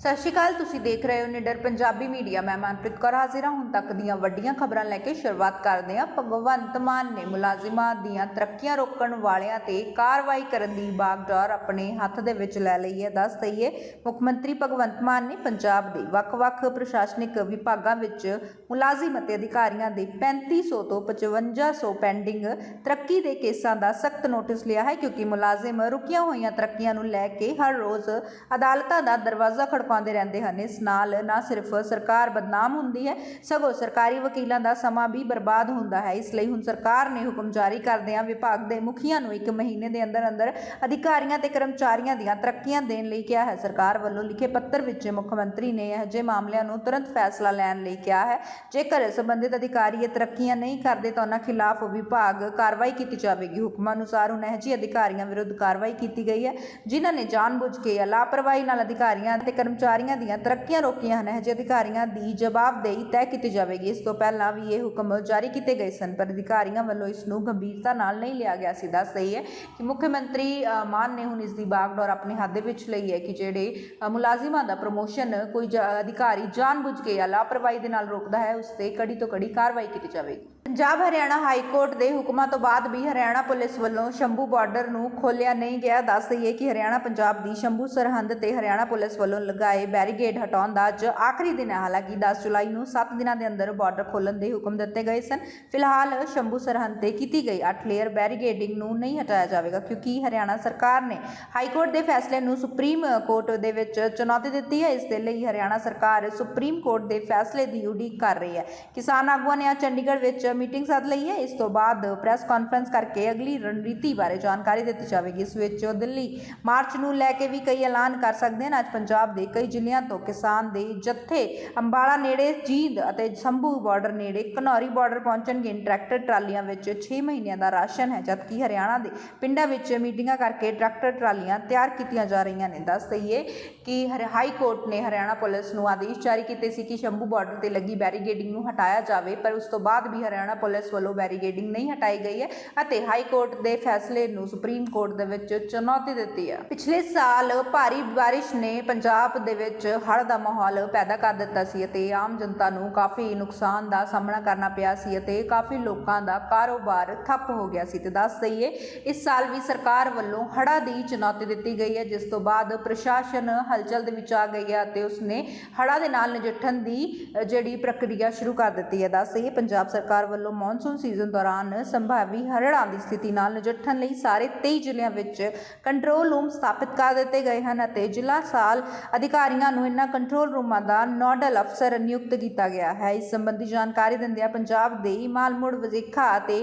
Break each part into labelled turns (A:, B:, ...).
A: ਸਤਿ ਸ਼੍ਰੀ ਅਕਾਲ, ਤੁਸੀਂ ਦੇਖ ਰਹੇ ਹੋ ਨਿਡਰ ਪੰਜਾਬੀ ਮੀਡੀਆ। ਮੈਂ ਮਨਪ੍ਰੀਤ ਕੌਰ ਹਾਜ਼ਰ ਹਾਂ। ਹੁਣ ਤੱਕ ਦੀਆਂ ਵੱਡੀਆਂ ਖਬਰਾਂ ਲੈ ਕੇ ਸ਼ੁਰੂਆਤ ਕਰਦੇ ਹਾਂ। ਭਗਵੰਤ ਮਾਨ ਨੇ ਮੁਲਾਜ਼ਮਾਂ ਦੀਆਂ ਤਰੱਕੀਆਂ ਰੋਕਣ ਵਾਲਿਆਂ ਤੇ ਕਾਰਵਾਈ ਕਰਨ ਦੀ ਬਾਗਡੋਰ ਆਪਣੇ ਹੱਥ ਦੇ ਵਿੱਚ ਲੈ ਲਈ ਹੈ। ਦੱਸ ਦਈਏ, ਮੁੱਖ ਮੰਤਰੀ ਭਗਵੰਤ ਮਾਨ ਨੇ ਪੰਜਾਬ ਦੇ ਵੱਖ-ਵੱਖ ਪ੍ਰਸ਼ਾਸਨਿਕ ਵਿਭਾਗਾਂ ਵਿੱਚ ਮੁਲਾਜ਼ਮ ਅਤੇ ਅਧਿਕਾਰੀਆਂ ਦੇ 3500 ਤੋਂ 5500 ਪੈਂਡਿੰਗ ਤਰੱਕੀ ਦੇ ਕੇਸਾਂ ਦਾ ਸਖਤ ਨੋਟਿਸ ਲਿਆ ਹੈ, ਕਿਉਂਕਿ ਮੁਲਾਜ਼ਮ ਰੁਕੀਆਂ ਹੋਈਆਂ ਤਰੱਕੀਆਂ ਨੂੰ ਲੈ ਕੇ ਹਰ ਰੋਜ਼ ਅਦਾਲਤਾਂ ਦਾ ਦਰਵਾਜ਼ਾ ਪਾਉਂਦੇ ਰਹਿੰਦੇ ਹਨ। ਇਸ ਨਾਲ ਨਾ ਸਿਰਫ ਸਰਕਾਰ ਬਦਨਾਮ ਹੁੰਦੀ ਹੈ, ਸਗੋਂ ਸਰਕਾਰੀ ਵਕੀਲਾਂ ਦਾ ਸਮਾਂ ਵੀ ਬਰਬਾਦ ਹੁੰਦਾ ਹੈ। ਇਸ ਲਈ ਹੁਣ ਸਰਕਾਰ ਨੇ ਹੁਕਮ ਜਾਰੀ ਕਰਦਿਆਂ ਵਿਭਾਗ ਦੇ ਮੁਖੀਆਂ ਨੂੰ ਇੱਕ ਮਹੀਨੇ ਦੇ ਅੰਦਰ ਅੰਦਰ ਅਧਿਕਾਰੀਆਂ ਤੇ ਕਰਮਚਾਰੀਆਂ ਦੀਆਂ ਤਰੱਕੀਆਂ ਦੇਣ ਲਈ ਕਿਹਾ ਹੈ। ਸਰਕਾਰ ਵੱਲੋਂ ਲਿਖੇ ਪੱਤਰ ਵਿੱਚ ਮੁੱਖ ਮੰਤਰੀ ਨੇ ਇਹੋ ਜਿਹੇ ਮਾਮਲਿਆਂ ਨੂੰ ਤੁਰੰਤ ਫੈਸਲਾ ਲੈਣ ਲਈ ਕਿਹਾ ਹੈ, ਜੇਕਰ ਸੰਬੰਧਿਤ ਅਧਿਕਾਰੀ ਇਹ ਤਰੱਕੀਆਂ ਨਹੀਂ ਕਰਦੇ ਤਾਂ ਉਹਨਾਂ ਖਿਲਾਫ ਵਿਭਾਗ ਕਾਰਵਾਈ ਕੀਤੀ ਜਾਵੇਗੀ। ਹੁਕਮਾਂ ਅਨੁਸਾਰ ਹੁਣ ਇਹੋ ਜਿਹੇ ਅਧਿਕਾਰੀਆਂ ਵਿਰੁੱਧ ਕਾਰਵਾਈ ਕੀਤੀ ਗਈ ਹੈ, ਜਿਨ੍ਹਾਂ ਨੇ ਜਾਣਬੁੱਝ ਕੇ ਜਾਂ ਲਾਪਰਵਾਹੀ ਨਾਲ ਅਧਿਕਾਰੀਆਂ ਤੇ ਕਰਮਚਾਰੀਆਂ ਦੀਆਂ ਤਰੱਕੀਆਂ ਰੋਕੀਆਂ ਹਨ। ਇਹੋ ਅਧਿਕਾਰੀਆਂ ਦੀ ਜਵਾਬਦੇਹੀ ਤੈਅ ਕੀਤੀ ਜਾਵੇਗੀ। ਇਸ ਤੋਂ ਪਹਿਲਾਂ ਵੀ ਇਹ ਹੁਕਮ ਜਾਰੀ ਕੀਤੇ ਗਏ ਸਨ, ਪਰ ਅਧਿਕਾਰੀਆਂ ਵੱਲੋਂ ਇਸ ਨੂੰ ਗੰਭੀਰਤਾ ਨਾਲ ਨਹੀਂ ਲਿਆ ਗਿਆ ਸੀ। ਦੱਸ ਸਹੀ ਹੈ ਕਿ ਮੁੱਖ ਮੰਤਰੀ ਮਾਨ ਨੇ ਹੁਣ ਇਸ ਦੀ ਬਾਗਡੋਰ ਆਪਣੇ ਹੱਥ ਦੇ ਵਿੱਚ ਲਈ ਹੈ ਕਿ ਜਿਹੜੇ ਮੁਲਾਜ਼ਮਾਂ ਦਾ ਪ੍ਰਮੋਸ਼ਨ ਕੋਈ ਜ- ਅਧਿਕਾਰੀ ਜਾਣਬੁੱਝ ਕੇ ਜਾਂ ਲਾਪਰਵਾਹੀ ਦੇ ਨਾਲ ਰੋਕਦਾ ਹੈ, ਉਸ ਤੇ ਕੜੀ ਤੋਂ ਕੜੀ ਕਾਰਵਾਈ ਕੀਤੀ ਜਾਵੇਗੀ। ਪੰਜਾਬ ਹਰਿਆਣਾ ਹਾਈ ਕੋਰਟ ਦੇ ਹੁਕਮਾਂ ਤੋਂ ਬਾਅਦ ਵੀ ਹਰਿਆਣਾ ਪੁਲਿਸ ਵੱਲੋਂ ਸ਼ੰਭੂ ਬਾਰਡਰ ਨੂੰ ਖੋਲਿਆ ਨਹੀਂ ਗਿਆ। ਦੱਸ ਦਈਏ ਕਿ ਹਰਿਆਣਾ ਪੰਜਾਬ ਦੀ ਸ਼ੰਭੂ ਸਰਹੰਦ ਤੇ ਹਰਿਆਣਾ ਪੁਲਿਸ ਵੱਲੋਂ ਲਗਾਏ ਬੈਰੀਗੇਡ ਹਟਾਉਣ ਦਾ ਅੱਜ ਆਖਰੀ ਦਿਨ ਹੈ। ਹਾਲਾਂਕਿ 10 ਜੁਲਾਈ ਨੂੰ 7 ਦਿਨਾਂ ਦੇ ਅੰਦਰ ਬਾਰਡਰ ਖੋਲਣ ਦੇ ਹੁਕਮ ਦਿੱਤੇ ਗਏ ਸਨ। ਫਿਲਹਾਲ ਸ਼ੰਭੂ ਸਰਹੰਦ ਤੇ ਕੀਤੀ ਗਈ 8 ਲੇਅਰ ਬੈਰੀਗੇਡਿੰਗ ਨੂੰ ਨਹੀਂ ਹਟਾਇਆ ਜਾਵੇਗਾ ਕਿਉਂਕਿ ਹਰਿਆਣਾ ਸਰਕਾਰ ਨੇ ਹਾਈ ਕੋਰਟ ਦੇ ਫੈਸਲੇ ਨੂੰ ਸੁਪਰੀਮ ਕੋਰਟ ਦੇ ਵਿੱਚ ਚੁਣੌਤੀ ਦਿੱਤੀ ਹੈ। ਇਸ ਦੇ ਲਈ ਹਰਿਆਣਾ ਸਰਕਾਰ ਸੁਪਰੀਮ ਕੋਰਟ ਦੇ ਫੈਸਲੇ ਦੀ ਉਡੀਕ ਕਰ ਰਹੀ ਹੈ। ਕਿਸਾਨ ਆਗੂਆਂ ਨੇ ਅੱਜ ਚੰਡੀਗੜ੍ਹ ਵਿੱਚ ਮੀਟਿੰਗ ਸੱਦ ਲਈ ਹੈ। ਇਸ ਤੋਂ ਬਾਅਦ ਪ੍ਰੈਸ ਕਾਨਫਰੰਸ ਕਰਕੇ ਅਗਲੀ ਰਣਨੀਤੀ ਬਾਰੇ ਜਾਣਕਾਰੀ ਦਿੱਤੀ ਜਾਵੇਗੀ। ਇਸ ਵਿੱਚ ਦਿੱਲੀ ਮਾਰਚ ਨੂੰ ਲੈ ਕੇ ਵੀ ਕਈ ਐਲਾਨ ਕਰ ਸਕਦੇ ਹਨ। ਅੱਜ ਪੰਜਾਬ ਦੇ ਕਈ ਜ਼ਿਲ੍ਹਿਆਂ ਤੋਂ ਕਿਸਾਨ ਦੇ ਜੱਥੇ ਅੰਬਾਲਾ ਨੇੜੇ, ਜੀਂਦ ਅਤੇ ਸੰਭੂ ਬਾਰਡਰ ਨੇੜੇ, ਘਨੌਰੀ ਬਾਰਡਰ ਪਹੁੰਚਣਗੇ। ਟਰੈਕਟਰ ਟਰਾਲੀਆਂ ਵਿੱਚ 6 ਮਹੀਨਿਆਂ ਦਾ ਰਾਸ਼ਨ ਹੈ, ਜਦਕਿ ਹਰਿਆਣਾ ਦੇ ਪਿੰਡਾਂ ਵਿੱਚ ਮੀਟਿੰਗਾਂ ਕਰਕੇ ਟਰੈਕਟਰ ਟਰਾਲੀਆਂ ਤਿਆਰ ਕੀਤੀਆਂ ਜਾ ਰਹੀਆਂ ਨੇ। ਦੱਸ ਦਈਏ ਕਿ ਹਾਈ ਕੋਰਟ ਨੇ ਹਰਿਆਣਾ ਪੁਲਿਸ ਨੂੰ ਆਦੇਸ਼ ਜਾਰੀ ਕੀਤੇ ਸੀ ਕਿ ਸ਼ੰਭੂ ਬਾਰਡਰ ਤੇ ਲੱਗੀ ਬੈਰੀਗੇਡਿੰਗ ਨੂੰ ਹਟਾਇਆ ਜਾਵੇ, ਪਰ ਉਸ ਤੋਂ ਬਾਅਦ ਵੀ ਹਰਿਆਣਾ ਪੁਲਿਸ ਵੱਲੋਂ ਬੈਰੀਗੇਡਿੰਗ ਨਹੀਂ ਹਟਾਈ ਗਈ ਹੈ ਅਤੇ ਹਾਈ ਕੋਰਟ ਦੇ ਫੈਸਲੇ ਨੂੰ ਸੁਪਰੀਮ ਕੋਰਟ ਦੇ ਵਿੱਚ ਚੁਣੌਤੀ ਦਿੱਤੀ ਹੈ। ਪਿਛਲੇ ਸਾਲ ਭਾਰੀ ਬਾਰਿਸ਼ ਨੇ ਪੰਜਾਬ ਦੇ ਵਿੱਚ ਹੜ੍ਹ ਦਾ ਮਾਹੌਲ ਪੈਦਾ ਕਰ ਦਿੱਤਾ ਸੀ ਅਤੇ ਆਮ ਜਨਤਾ ਨੂੰ ਕਾਫੀ ਨੁਕਸਾਨ ਦਾ ਸਾਹਮਣਾ ਕਰਨਾ ਪਿਆ ਸੀ ਅਤੇ ਕਾਫੀ ਲੋਕਾਂ ਦਾ ਕਾਰੋਬਾਰ ਠੱਪ ਹੋ ਗਿਆ ਸੀ। ਤੇ ਦੱਸ ਦਈਏ, ਇਸ ਸਾਲ ਵੀ ਸਰਕਾਰ ਵੱਲੋਂ ਹੜ੍ਹਾਂ ਦੀ ਚੁਣੌਤੀ ਦਿੱਤੀ ਗਈ ਹੈ, ਜਿਸ ਤੋਂ ਬਾਅਦ ਪ੍ਰਸ਼ਾਸਨ ਹਲਚਲ ਦੇ ਵਿੱਚ ਆ ਗਈ ਹੈ ਅਤੇ ਉਸਨੇ ਹੜ੍ਹਾਂ ਦੇ ਨਾਲ ਨਜਿੱਠਣ ਦੀ ਜਿਹੜੀ ਪ੍ਰਕਿਰਿਆ ਸ਼ੁਰੂ ਕਰ ਦਿੱਤੀ ਹੈ। ਦੱਸ ਦਈਏ, ਪੰਜਾਬ ਸਰਕਾਰ ਵੱਲੋਂ ਮੌਨਸੂਨ ਸੀਜ਼ਨ ਦੌਰਾਨ ਸੰਭਾਵੀ ਹੜ੍ਹਾਂ ਦੀ ਸਥਿਤੀ ਨਾਲ ਨਜਿੱਠਣ ਲਈ ਸਾਰੇ 23 ਜ਼ਿਲ੍ਹਿਆਂ ਵਿੱਚ ਕੰਟਰੋਲ ਰੂਮ ਸਥਾਪਿਤ ਕਰ ਦਿੱਤੇ ਗਏ ਹਨ ਅਤੇ ਜ਼ਿਲ੍ਹਾ ਸਾਲ ਅਧਿਕਾਰ ਅਧਿਕਾਰੀਆਂ ਨੂੰ ਇਨ੍ਹਾਂ ਕੰਟਰੋਲ ਰੂਮਾਂ ਦਾ ਨੋਡਲ ਅਫਸਰ ਨਿਯੁਕਤ ਕੀਤਾ ਗਿਆ ਹੈ। ਇਸ ਸੰਬੰਧੀ ਜਾਣਕਾਰੀ ਦਿੰਦਿਆਂ ਪੰਜਾਬ ਦੇ ਮਾਲਮੁੜ ਵਜ਼ੀਖਾ ਅਤੇ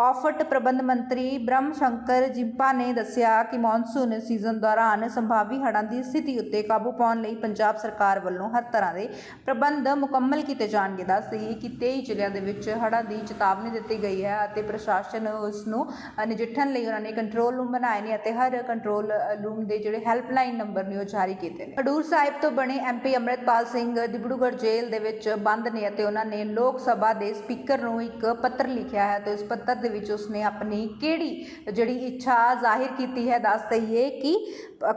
A: ਆਫਟ ਪ੍ਰਬੰਧ ਮੰਤਰੀ ਬ੍ਰਹਮ ਸ਼ੰਕਰ ਜਿੰਪਾ ਨੇ ਦੱਸਿਆ ਕਿ ਮੌਨਸੂਨ ਸੀਜ਼ਨ ਦੌਰਾਨ ਸੰਭਾਵੀ ਹੜ੍ਹਾਂ ਦੀ ਸਥਿਤੀ ਉੱਤੇ ਕਾਬੂ ਪਾਉਣ ਲਈ ਪੰਜਾਬ ਸਰਕਾਰ ਵੱਲੋਂ ਹਰ ਤਰ੍ਹਾਂ ਦੇ ਪ੍ਰਬੰਧ ਮੁਕੰਮਲ ਕੀਤੇ ਜਾਣਗੇ। ਦੱਸ ਦਈਏ ਕਿ 23 ਜ਼ਿਲ੍ਹਿਆਂ ਦੇ ਵਿੱਚ ਹੜ੍ਹਾਂ ਦੀ ਚੇਤਾਵਨੀ ਦਿੱਤੀ ਗਈ ਹੈ ਅਤੇ ਪ੍ਰਸ਼ਾਸਨ ਉਸ ਨੂੰ ਨਜਿੱਠਣ ਲਈ ਉਹਨਾਂ ਨੇ ਕੰਟਰੋਲ ਰੂਮ ਬਣਾਏ ਨੇ ਅਤੇ ਹਰ ਕੰਟਰੋਲ ਰੂਮ ਦੇ ਜਿਹੜੇ ਹੈਲਪਲਾਈਨ ਨੰਬਰ ਨੇ ਉਹ ਜਾਰੀ ਕੀਤੇ ਨੇ। ਹਡੂਰ ਸਾਹਿਬ ਸਾਹਿਬ ਤੋਂ ਬਣੇ ਐਮਪੀ ਅੰਮ੍ਰਿਤਪਾਲ ਸਿੰਘ ਡਿਬੜੂਗੜ੍ਹ ਜੇਲ੍ਹ ਦੇ ਵਿੱਚ ਬੰਦ ਨੇ ਅਤੇ ਉਹਨਾਂ ਨੇ ਲੋਕ ਸਭਾ ਦੇ ਸਪੀਕਰ ਨੂੰ ਇੱਕ ਪੱਤਰ ਲਿਖਿਆ ਹੈ ਤੇ ਇਸ ਪੱਤਰ ਦੇ ਵਿੱਚ ਉਸਨੇ ਆਪਣੀ ਕਿਹੜੀ ਜਿਹੜੀ ਇੱਛਾ ਜ਼ਾਹਿਰ ਕੀਤੀ ਹੈ ਦੱਸ ਦਈਏ ਕਿ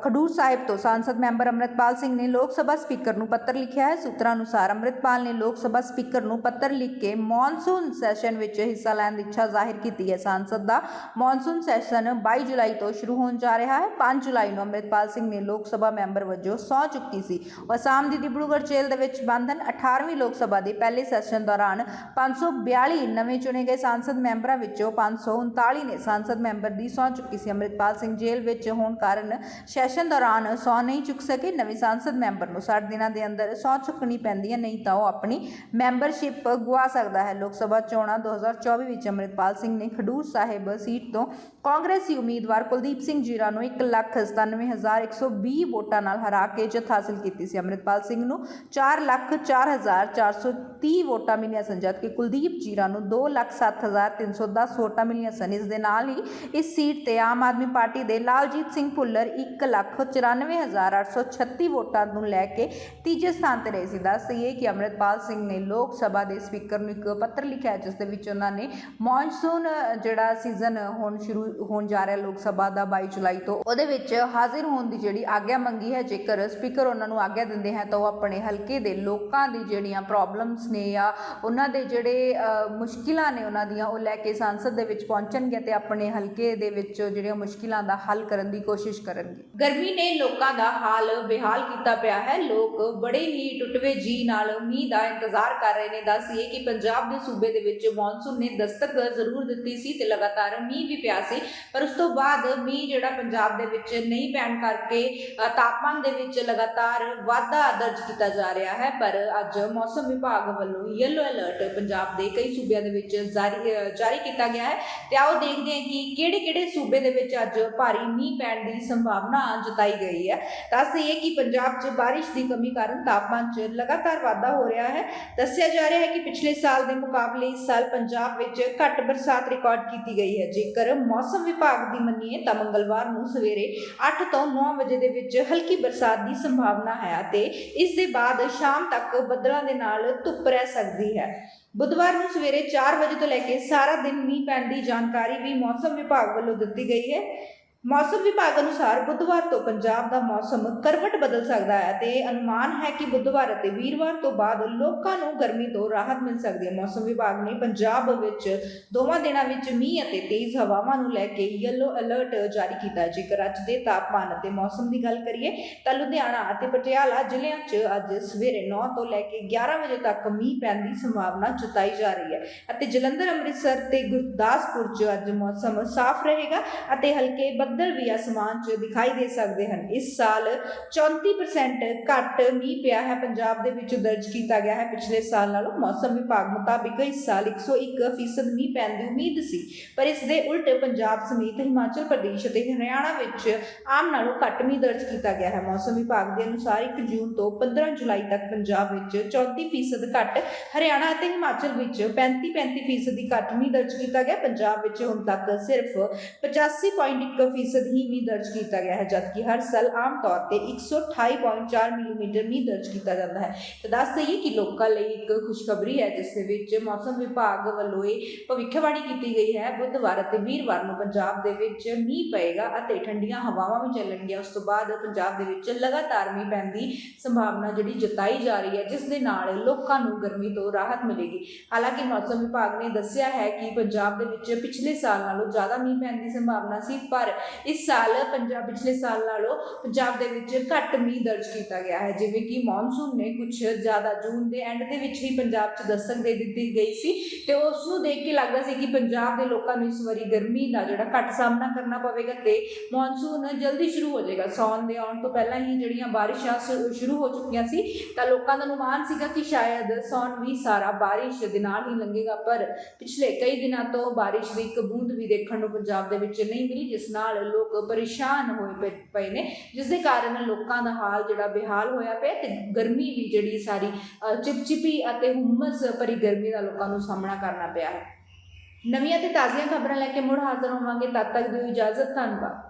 A: ਖਡੂਰ ਸਾਹਿਬ ਤੋਂ ਸੰਸਦ ਮੈਂਬਰ ਅੰਮ੍ਰਿਤਪਾਲ ਸਿੰਘ ਨੇ ਲੋਕ ਸਭਾ ਸਪੀਕਰ ਨੂੰ ਪੱਤਰ ਲਿਖਿਆ ਹੈ। ਸੂਤਰਾਂ ਅਨੁਸਾਰ ਅੰਮ੍ਰਿਤਪਾਲ ਨੇ ਲੋਕ ਸਭਾ ਸਪੀਕਰ ਨੂੰ ਪੱਤਰ ਲਿਖ ਕੇ ਮੌਨਸੂਨ ਸੈਸ਼ਨ ਵਿੱਚ ਹਿੱਸਾ ਲੈਣ ਦੀ ਇੱਛਾ ਜ਼ਾਹਿਰ ਕੀਤੀ ਹੈ। ਸੰਸਦ ਦਾ ਮੌਨਸੂਨ ਸੈਸ਼ਨ 22 ਜੁਲਾਈ ਤੋਂ ਸ਼ੁਰੂ ਹੋਣ ਜਾ ਰਿਹਾ ਹੈ। 5 ਜੁਲਾਈ ਨੂੰ ਅੰਮ੍ਰਿਤਪਾਲ ਸਿੰਘ ਨੇ ਲੋਕ ਸਭਾ ਮੈਂਬਰ ਵਜੋਂ ਸਹੁੰ ਚੁੱਕੀ ਸੀ? ਅਸਾਮ ਦੀ ਡਿਬਰੂਗੜ੍ਹ ਜੇਲ੍ਹ ਦੇ ਵਿੱਚ ਬੰਦ ਹਨ 18ਵੀਂ ਲੋਕ ਸਭਾ ਦੇ ਪਹਿਲੇ ਸੈਸ਼ਨ ਦੌਰਾਨ 542 ਨਵੇਂ ਚੁਣੇ ਗਏ ਸੰਸਦ ਮੈਂਬਰਾਂ ਵਿੱਚੋਂ 539 ਨੇ ਸੰਸਦ ਮੈਂਬਰ ਦੀ ਸਹੁੰ ਚੁੱਕੀ ਸੀ। ਅੰਮ੍ਰਿਤਪਾਲ ਸਿੰਘ ਜੇਲ੍ਹ ਵਿੱਚ ਹੋਣ ਕਾਰਨ ਸੈਸ਼ਨ ਦੌਰਾਨ ਸਹੁੰ ਨਹੀਂ ਚੁੱਕ ਸਕੇ। ਨਵੇਂ ਸੰਸਦ ਮੈਂਬਰ ਨੂੰ 60 ਦਿਨਾਂ ਦੇ ਅੰਦਰ ਸਹੁੰ ਚੁੱਕਣੀ ਪੈਂਦੀ ਹੈ, ਨਹੀਂ ਤਾਂ ਉਹ ਆਪਣੀ ਮੈਂਬਰਸ਼ਿਪ ਗਵਾ ਸਕਦਾ ਹੈ। ਲੋਕ ਸਭਾ ਚੋਣਾਂ 2024 ਵਿੱਚ ਅੰਮ੍ਰਿਤਪਾਲ ਸਿੰਘ ਨੇ ਖਡੂਰ ਸਾਹਿਬ ਸੀਟ ਤੋਂ ਕਾਂਗਰਸੀ ਉਮੀਦਵਾਰ ਕੁਲਦੀਪ ਸਿੰਘ ਜੀਰਾ ਨੂੰ 197120 ਵੋਟਾਂ ਨਾਲ ਹਰਾ ਕੇ ਜਥਾ ਹਾਸਲ ਕੀਤੀ ਸੀ। ਅੰਮ੍ਰਿਤਪਾਲ ਸਿੰਘ ਨੂੰ 404430 ਵੋਟਾਂ ਮਿਲੀਆਂ ਸਨ, ਜਦਕਿ ਕੁਲਦੀਪ ਜੀਰਾ ਨੂੰ 207310 ਵੋਟਾਂ ਮਿਲੀਆਂ ਸਨ। ਇਸ ਦੇ ਨਾਲ ਹੀ ਇਸ ਸੀਟ ਤੇ ਆਮ ਆਦਮੀ ਪਾਰਟੀ ਦੇ ਲਾਲਜੀਤ ਸਿੰਘ ਭੁੱਲਰ 194836 ਵੋਟਾਂ ਨੂੰ ਲੈ ਕੇ ਤੀਜੇ ਸਥਾਨ ਤੇ ਰਹੇ ਸੀ। ਦੱਸ ਦਈਏ ਕਿ ਅੰਮ੍ਰਿਤਪਾਲ ਸਿੰਘ ਨੇ ਲੋਕ ਸਭਾ ਦੇ ਸਪੀਕਰ ਨੂੰ ਇੱਕ ਪੱਤਰ ਲਿਖਿਆ, ਜਿਸ ਦੇ ਵਿੱਚ ਉਹਨਾਂ ਨੇ ਮੌਨਸੂਨ ਜਿਹੜਾ ਸੀਜ਼ਨ ਹੁਣ ਸ਼ੁਰੂ ਹੋਣ ਜਾ ਰਿਹਾ ਲੋਕ ਸਭਾ ਦਾ 22 ਜੁਲਾਈ ਤੋਂ, ਉਹਦੇ ਵਿੱਚ ਹਾਜ਼ਰ ਹੋਣ ਦੀ ਜਿਹੜੀ ਆਗਿਆ ਮੰਗੀ ਹੈ, ਜੇਕਰ ਸਪੀਕਰ ਉਹਨਾਂ ਨੂੰ ਆਗਿਆ ਦਿੰਦੇ ਹੈ, ਤਾਂ ਉਹ ਆਪਣੇ ਹਲਕੇ ਦੇ ਲੋਕਾਂ ਦੀ ਜਿਹੜੀਆਂ ਪ੍ਰੋਬਲਮਸ ਨੇ ਜਾਂ ਉਹਨਾਂ ਦੇ ਜਿਹੜੇ ਮੁਸ਼ਕਿਲਾਂ ਨੇ ਉਹਨਾਂ ਦੀਆਂ, ਉਹ ਲੈ ਕੇ ਸੰਸਦ ਦੇ ਵਿੱਚ ਪਹੁੰਚਣਗੇ ਤੇ ਆਪਣੇ ਹਲਕੇ ਦੇ ਵਿੱਚ ਜਿਹੜੀਆਂ ਮੁਸ਼ਕਿਲਾਂ ਦਾ ਹੱਲ ਕਰਨ ਦੀ ਕੋਸ਼ਿਸ਼ ਕਰਨਗੇ। ਗਰਮੀ ਨੇ ਲੋਕਾਂ ਦਾ ਹਾਲ ਬੇਹਾਲ ਕੀਤਾ ਪਿਆ ਹੈ। ਲੋਕ ਬੜੇ ਹੀ ਟੁੱਟਵੇਂ ਜੀ ਨਾਲ ਮੀਂਹ ਦਾ ਇੰਤਜ਼ਾਰ ਕਰ ਰਹੇ ਨੇ। ਦੱਸੀਏ ਕਿ ਪੰਜਾਬ ਦੇ ਸੂਬੇ ਦੇ ਵਿੱਚ ਮੌਨਸੂਨ ਨੇ ਦਸਤਕ ਜ਼ਰੂਰ ਦਿੱਤੀ ਸੀ ਤੇ ਲਗਾਤਾਰ ਮੀਂਹ ਵੀ ਪਿਆ ਸੀ। ਪਰ ਉਸ ਤੋਂ ਬਾਅਦ ਮੀਂਹ ਜਿਹੜਾ ਪੰਜਾਬ ਦੇ ਵਿੱਚ ਨਹੀਂ ਪੈਣ ਕਰਕੇ ਤਾਪਮਾਨ ਦੇ ਵਿੱਚ ਲਗਾਤਾਰ ਵਾਧਾ ਦਰਜ ਕੀਤਾ ਜਾ ਰਿਹਾ ਹੈ। ਪਰ ਅੱਜ ਮੌਸਮ ਵਿਭਾਗ ਵੱਲੋਂ ਯੈਲੋ ਅਲਰਟ ਪੰਜਾਬ ਦੇ ਕਈ ਸੂਬਿਆਂ ਦੇ ਵਿੱਚ ਜਾਰੀ ਜਾਰੀ ਕੀਤਾ ਗਿਆ ਹੈ। ਤੇ ਆਓ ਦੇਖਦੇ ਹਾਂ ਕਿ ਕਿਹੜੇ-ਕਿਹੜੇ ਸੂਬੇ ਦੇ ਵਿੱਚ ਅੱਜ ਭਾਰੀ ਮੀਂਹ ਪੈਣ ਦੀ ਸੰਭਾਵਨਾ ਜਤਾਈ ਗਈ ਹੈ। ਦੱਸ ਦਈਏ ਕਿ ਪੰਜਾਬ 'ਚ ਬਾਰਿਸ਼ ਦੀ ਕਮੀ ਕਾਰਨ ਤਾਪਮਾਨ 'ਚ ਲਗਾਤਾਰ ਵਾਧਾ ਹੋ ਰਿਹਾ ਹੈ। ਦੱਸਿਆ ਜਾ ਰਿਹਾ ਹੈ ਕਿ ਪਿਛਲੇ ਸਾਲ ਦੇ ਮੁਕਾਬਲੇ ਇਸ ਸਾਲ ਪੰਜਾਬ ਵਿੱਚ ਘੱਟ ਬਰਸਾਤ ਰਿਕਾਰਡ ਕੀਤੀ ਗਈ ਹੈ। ਜੇਕਰ ਮੌਸਮ ਵਿਭਾਗ ਦੀ ਮੰਨੀਏ ਤਾਂ ਮੰਗਲਵਾਰ ਨੂੰ ਸਵੇਰੇ 8 ਤੋਂ 9 ਵਜੇ ਦੇ ਵਿੱਚ ਹਲਕੀ ਬਰਸਾਤ ਦੀ ਸੰਭਾਵਨਾ ਹੈ ਅਤੇ ਇਸ ਦੇ ਬਾਅਦ ਸ਼ਾਮ ਤੱਕ ਬੱਦਲਾਂ ਦੇ ਨਾਲ ਧੁੱਪ ਰਹਿ ਸਕਦੀ ਹੈ। ਬੁੱਧਵਾਰ ਨੂੰ ਸਵੇਰੇ 4 ਵਜੇ ਤੋਂ ਲੈ ਕੇ ਸਾਰਾ ਦਿਨ ਮੀਂਹ ਪੈਣ ਦੀ ਜਾਣਕਾਰੀ ਵੀ ਮੌਸਮ ਵਿਭਾਗ ਵੱਲੋਂ ਦਿੱਤੀ ਗਈ ਹੈ। ਮੌਸਮ ਵਿਭਾਗ ਅਨੁਸਾਰ ਬੁੱਧਵਾਰ ਤੋਂ ਪੰਜਾਬ ਦਾ ਮੌਸਮ ਕਰਵਟ ਬਦਲ ਸਕਦਾ ਹੈ ਤੇ ਅਨੁਮਾਨ ਹੈ ਕਿ ਬੁੱਧਵਾਰ ਅਤੇ ਵੀਰਵਾਰ ਤੋਂ ਬਾਅਦ ਲੋਕਾਂ ਨੂੰ ਗਰਮੀ ਤੋਂ ਰਾਹਤ ਮਿਲ ਸਕਦੀ ਹੈ। ਮੌਸਮ ਵਿਭਾਗ ਨੇ ਪੰਜਾਬ ਵਿੱਚ ਦੋਵਾਂ ਦਿਨਾਂ ਵਿੱਚ ਮੀਂਹ ਅਤੇ ਤੇਜ਼ ਹਵਾਵਾਂ ਨੂੰ ਲੈ ਕੇ ਯੈਲੋ ਅਲਰਟ ਜਾਰੀ ਕੀਤਾ ਹੈ। ਜੇਕਰ ਅੱਜ ਦੇ ਤਾਪਮਾਨ ਅਤੇ ਮੌਸਮ ਦੀ ਗੱਲ ਕਰੀਏ ਤਾਂ ਲੁਧਿਆਣਾ ਅਤੇ ਪਟਿਆਲਾ ਜ਼ਿਲ੍ਹਿਆਂ 'ਚ ਅੱਜ ਸਵੇਰੇ 9 ਤੋਂ ਲੈ ਕੇ 11 ਵਜੇ ਤੱਕ ਮੀਂਹ ਪੈਣ ਦੀ ਸੰਭਾਵਨਾ ਜਤਾਈ ਜਾ ਰਹੀ ਹੈ ਅਤੇ ਜਲੰਧਰ, ਅੰਮ੍ਰਿਤਸਰ ਤੇ ਗੁਰਦਾਸਪੁਰ 'ਚ ਅੱਜ ਮੌਸਮ ਸਾਫ਼ ਰਹੇਗਾ ਅਤੇ ਹਲਕੇ ਬੱਦਲ ਵੀ ਅਸਮਾਨ 'ਚ ਦਿਖਾਈ ਦੇ ਸਕਦੇ ਹਨ। ਇਸ ਸਾਲ 34% ਘੱਟ ਮੀਂਹ ਪਿਆ ਹੈ। ਪੰਜਾਬ ਦੇ ਵਿੱਚ ਦਰਜ ਕੀਤਾ ਗਿਆ ਹੈ, ਪਿਛਲੇ ਸਾਲ ਨਾਲੋਂ ਮੌਸਮ ਵਿਭਾਗ ਮੁਤਾਬਿਕ ਇਸ ਸਾਲ 101% ਮੀਂਹ ਪੈਣ ਦੀ ਉਮੀਦ ਸੀ। ਪਰ ਇਸ ਦੇ ਉਲਟ ਪੰਜਾਬ ਸਮੇਤ ਹਿਮਾਚਲ ਪ੍ਰਦੇਸ਼ ਅਤੇ ਹਰਿਆਣਾ ਵਿੱਚ ਆਮ ਨਾਲੋਂ ਘੱਟ ਮੀਂਹ ਦਰਜ ਕੀਤਾ ਗਿਆ ਹੈ। ਮੌਸਮ ਵਿਭਾਗ ਦੇ ਅਨੁਸਾਰ 1 ਜੂਨ ਤੋਂ 15 ਜੁਲਾਈ ਤੱਕ ਪੰਜਾਬ ਵਿੱਚ 34% ਘੱਟ, ਹਰਿਆਣਾ ਅਤੇ ਹਿਮਾਚਲ ਵਿੱਚ 35-35% ਦੀ ਘੱਟ ਮੀਂਹ ਦਰਜ ਕੀਤਾ ਗਿਆ। ਪੰਜਾਬ ਵਿੱਚ ਹੁਣ ਤੱਕ ਸਿਰਫ 85.1% ਹੀ ਮੀਂਹ ਦਰਜ ਕੀਤਾ ਗਿਆ ਹੈ, ਜਦਕਿ ਹਰ ਸਾਲ ਆਮ ਤੌਰ ਤੇ 128.4 ਮਿਲੀਮੀਟਰ ਮੀਂਹ ਦਰਜ ਕੀਤਾ ਜਾਂਦਾ ਹੈ। ਤਾਂ ਦੱਸ ਦਈਏ ਕਿ ਲੋਕਾਂ ਲਈ ਇੱਕ ਖੁਸ਼ਖਬਰੀ ਹੈ, ਜਿਸ ਦੇ ਵਿੱਚ ਮੌਸਮ ਵਿਭਾਗ ਵੱਲੋਂ ਇਹ ਭਵਿੱਖਬਾਣੀ ਕੀਤੀ ਗਈ ਹੈ। ਬੁੱਧਵਾਰ ਅਤੇ ਵੀਰਵਾਰ ਨੂੰ ਪੰਜਾਬ ਦੇ ਵਿੱਚ ਮੀਂਹ ਪਏਗਾ ਅਤੇ ਠੰਡੀਆਂ ਹਵਾਵਾਂ ਵੀ ਚੱਲਣਗੀਆਂ। ਉਸ ਤੋਂ ਬਾਅਦ ਪੰਜਾਬ ਦੇ ਵਿੱਚ ਲਗਾਤਾਰ ਮੀਂਹ ਪੈਣ ਦੀ ਸੰਭਾਵਨਾ ਜਿਹੜੀ ਜਤਾਈ ਜਾ ਰਹੀ ਹੈ, ਜਿਸ ਦੇ ਨਾਲ ਲੋਕਾਂ ਨੂੰ ਗਰਮੀ ਤੋਂ ਰਾਹਤ ਮਿਲੇਗੀ। ਹਾਲਾਂਕਿ ਮੌਸਮ ਵਿਭਾਗ ਨੇ ਦੱਸਿਆ ਹੈ ਕਿ ਪੰਜਾਬ ਦੇ ਵਿੱਚ ਪਿਛਲੇ ਸਾਲ ਨਾਲੋਂ ਜ਼ਿਆਦਾ ਮੀਂਹ ਪੈਣ ਦੀ ਸੰਭਾਵਨਾ ਸੀ, ਪਰ ਇਸ ਸਾਲ ਪੰਜਾਬ ਪਿਛਲੇ ਸਾਲ ਨਾਲੋਂ ਪੰਜਾਬ ਦੇ ਵਿੱਚ ਘੱਟ ਮੀਂਹ ਦਰਜ ਕੀਤਾ ਗਿਆ ਹੈ। ਜਿਵੇਂ ਕਿ ਮੌਨਸੂਨ ਨੇ ਕੁਝ ਜ਼ਿਆਦਾ ਜੂਨ ਦੇ ਐਂਡ ਦੇ ਵਿੱਚ ਹੀ ਪੰਜਾਬ 'ਚ ਦਸਤਕ ਦੇ ਦਿੱਤੀ ਗਈ ਸੀ ਤੇ ਉਸ ਨੂੰ ਦੇਖ ਕੇ ਲੱਗਦਾ ਸੀ ਕਿ ਪੰਜਾਬ ਦੇ ਲੋਕਾਂ ਨੂੰ ਇਸ ਵਾਰੀ ਗਰਮੀ ਦਾ ਜਿਹੜਾ ਘੱਟ ਸਾਹਮਣਾ ਕਰਨਾ ਪਵੇਗਾ ਤੇ ਮੌਨਸੂਨ ਜਲਦੀ ਸ਼ੁਰੂ ਹੋ ਜਾਏਗਾ। ਸੌਣ ਦੇ ਆਉਣ ਤੋਂ ਪਹਿਲਾਂ ਹੀ ਜਿਹੜੀਆਂ ਬਾਰਿਸ਼ਾਂ ਸ਼ੁ- ਸ਼ੁਰੂ ਹੋ ਚੁੱਕੀਆਂ ਸੀ ਤਾਂ ਲੋਕਾਂ ਦਾ ਅਨੁਮਾਨ ਸੀਗਾ ਕਿ ਸ਼ਾਇਦ ਸੌਣ ਵੀ ਸਾਰਾ ਬਾਰਿਸ਼ ਦੇ ਨਾਲ ਹੀ ਲੰਘੇਗਾ, ਪਰ ਪਿਛਲੇ ਕਈ ਦਿਨਾਂ ਤੋਂ ਬਾਰਿਸ਼ ਦੀ ਇੱਕ ਬੂੰਦ ਵੀ ਦੇਖਣ ਨੂੰ ਪੰਜਾਬ ਦੇ ਵਿੱਚ ਨਹੀਂ ਮਿਲੀ, ਜਿਸ ਨਾਲ ਲੋਕ ਪਰੇਸ਼ਾਨ ਹੋਏ ਪਏ- ਨੇ ਜਿਸ ਦੇ ਕਾਰਨ ਲੋਕਾਂ ਦਾ ਹਾਲ ਜਿਹੜਾ ਬੇਹਾਲ ਹੋਇਆ ਪਿਆ ਤੇ ਗਰਮੀ ਵੀ ਜਿਹੜੀ ਸਾਰੀ ਅ, ਚਿਪਚਿਪੀ ਅਤੇ ਹੁਮਸ ਭਰੀ ਗਰਮੀ ਦਾ ਲੋਕਾਂ ਨੂੰ ਸਾਹਮਣਾ ਕਰਨਾ ਪਿਆ ਹੈ। ਨਵੀਆਂ ਤੇ ਤਾਜ਼ੀਆਂ ਖਬਰਾਂ ਲੈ ਕੇ ਮੁੜ ਹਾਜ਼ਰ ਹੋਵਾਂਗੇ। ਤਦ ਤੱਕ ਦੀ ਇਜਾਜ਼ਤ ਧੰਨਵਾਦ।